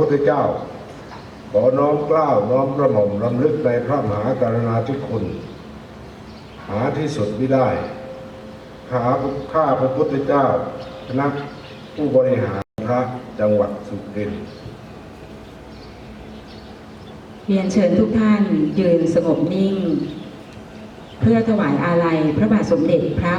พุทธเจ้า ขอน้อมกล้าวน้อมกระหม่อมรำลึกในพระมหากรณาธิคุณ หาที่สุดไม่ได้ข้าข้าพระพุทธเจ้าคณะผู้บริหารพระจังหวัดสุรินทร์เรียนเชิญทุกท่านยืนสงบนิ่ง เพื่อถวายอาลัยพระบาทสมเด็จพระ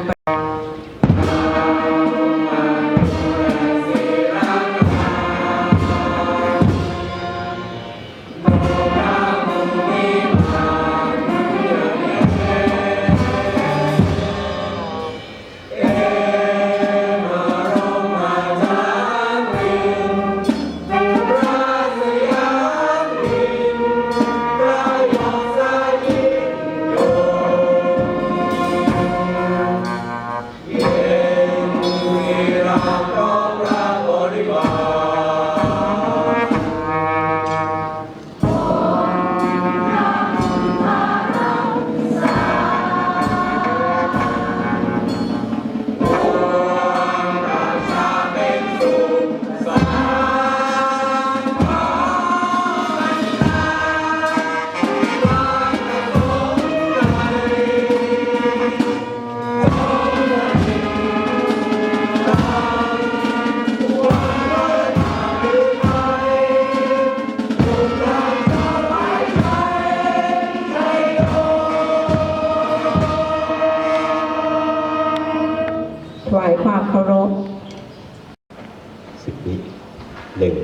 หนึ่ง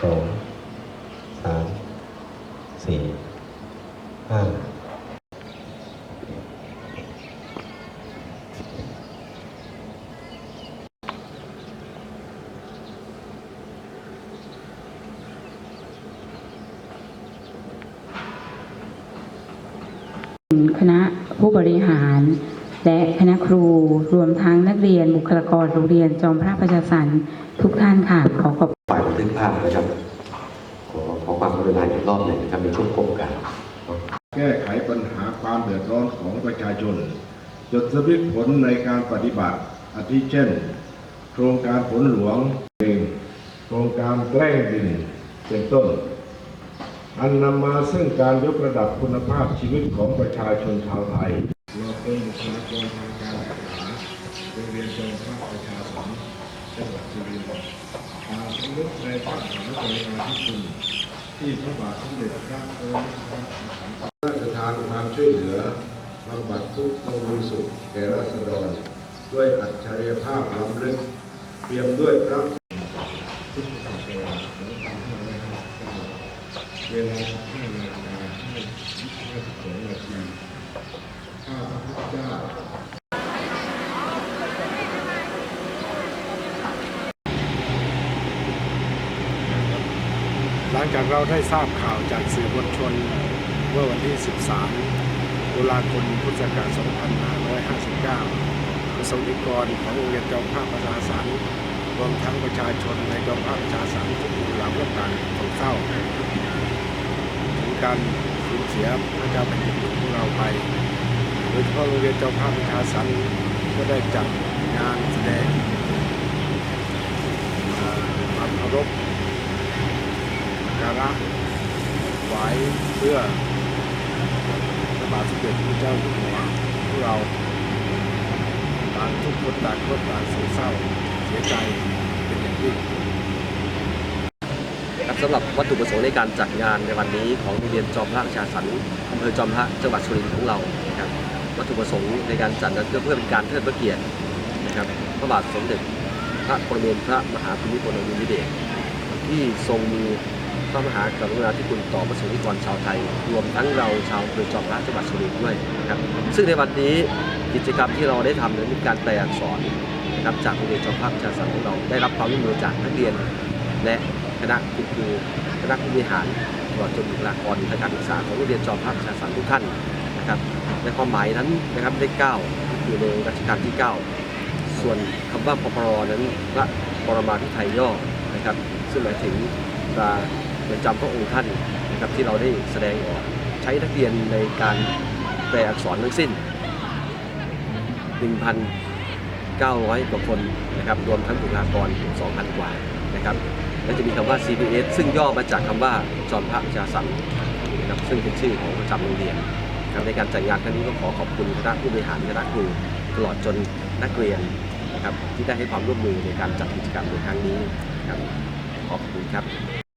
สองสามสี่ห้าคณะผู้บริหาร และคณะครูรวมทั้งนักเรียนบุคลากรโรงเรียนจอมพระประชาสรรค์ทุกท่านค่ะขอขอบฝ่ายบันทึกภาพนะครับขอขอความกรุณาอีกรอบหนึ่งนะครับในช่วงโครงการแก้ไขปัญหาความเดือดร้อนของประชาชน จดสวิตผลในการปฏิบัติอาทิเช่น โครงการผลหลวงเองโครงการแกล้งดินเป็นต้น อันนำมาซึ่งการยกระดับคุณภาพชีวิตของประชาชนชาวไทย เป็นบุคลากรทางการศึกษาโรงเรียนจอมพระประชาสันต์จังหวัดสุรินทร์มาสำนึกในพระมหากรุณาธิคุณที่พระบาทสมเด็จพระปรมินทรมหาภูมิพลอพระราชทานความช่วยเหลือบำบัดทุกข์บำรุงสุขแก่ราษฎรด้วยอัจฉริยภาพล้ำลึกเปี่ยมด้วยพระพุทธศาสนาเวลา5นาฬิกา52นาที ข้าพระพุทธเจ้าหลังจากเราได้ทราบข่าวจากสื่อมวลชนเมื่อวันที่ 13 ตุลาคม พุทธศักราช 2559 ประสงค์นิกรของโรงเรียนจอมภาพประชาสรรค์รวมทั้งประชาชนในจอมภาพประชาสรรค์ทุกหมู่เหล่าและต่างโศกเศร้าถึงการสูญเสียพระเจ้าแผ่นดินของเราไป โดยเฉพาะโรงเรียนจอมภาพระชาสรรค์ก็ได้จัดงานแสดงเอ่อความเคารพการะไว้เพื่อพระบาทสมเด็จพระเจ้าอยู่หัวของเราต่างทุกคนต่างคนต่างเสียเศร้าเสียใจเป็นอย่างยิ่งครับสำหรับวัตถุประสงค์ในการจัดงานในวันนี้ของโรงเรียนจอมพระระชาสรรค์อำเภอจอมพระจังหวัดสุรินทร์ของเรานะครับ วัตถุประสงค์ในการจัดนั้นก็เพื่อเป็นการเทิดพระเกียรตินะครับพระบาทสมเด็จพระปรมินทรมหาภูมิพลอดุลยเดชที่ทรงมีพระมหากรุณาธิคุณต่อประสงค์นิกรชาวไทย รวมทั้งเราชาวอำเภอจอมพระจังหวัดสุรินทร์ด้วยนะครับซึ่งในวันนี้กิจกรรมที่เราได้ทำนั้นเป็นการแปลอักษรนะครับจากโรงเรียนจอมพระชาสรรค์ของเราได้รับความร่วมมือจากนักเรียน และคณะคุณครูคณะผู้บริหารตลอดจนบุคลากรทางการศึกษาของโรงเรียนจอมพระชาสรรค์ทุกท่าน นะครับในความหมายนั้นนะครับได้เก้าอยู่ในรัชกาลที่ 9 ส่วนคำว่าปปรนั้นพระปรมาภิไธยย่อนะครับ ซึ่งหมายถึงตราประจำพระองค์ท่านนะครับที่เราได้แสดงออกใช้นักเรียนในการแปลอักษรทั้งสิ้น900 กว่าคนนะครับรวมทั้งบุคลากร 2,000 กว่านะครับและจะมีคำว่า CPS ซึ่งย่อมาจากคำว่าจอมพระประชาสันนะครับซึ่งเป็นชื่อของประจำโรงเรียนครับ ในการจัดงานครั้งนี้ก็ขอขอบคุณคณะผู้บริหารคณะครูตลอดจนนักเรียนนะครับที่ได้ให้ความร่วมมือในการจัดกิจกรรมในครั้งนี้ครับขอบคุณครับ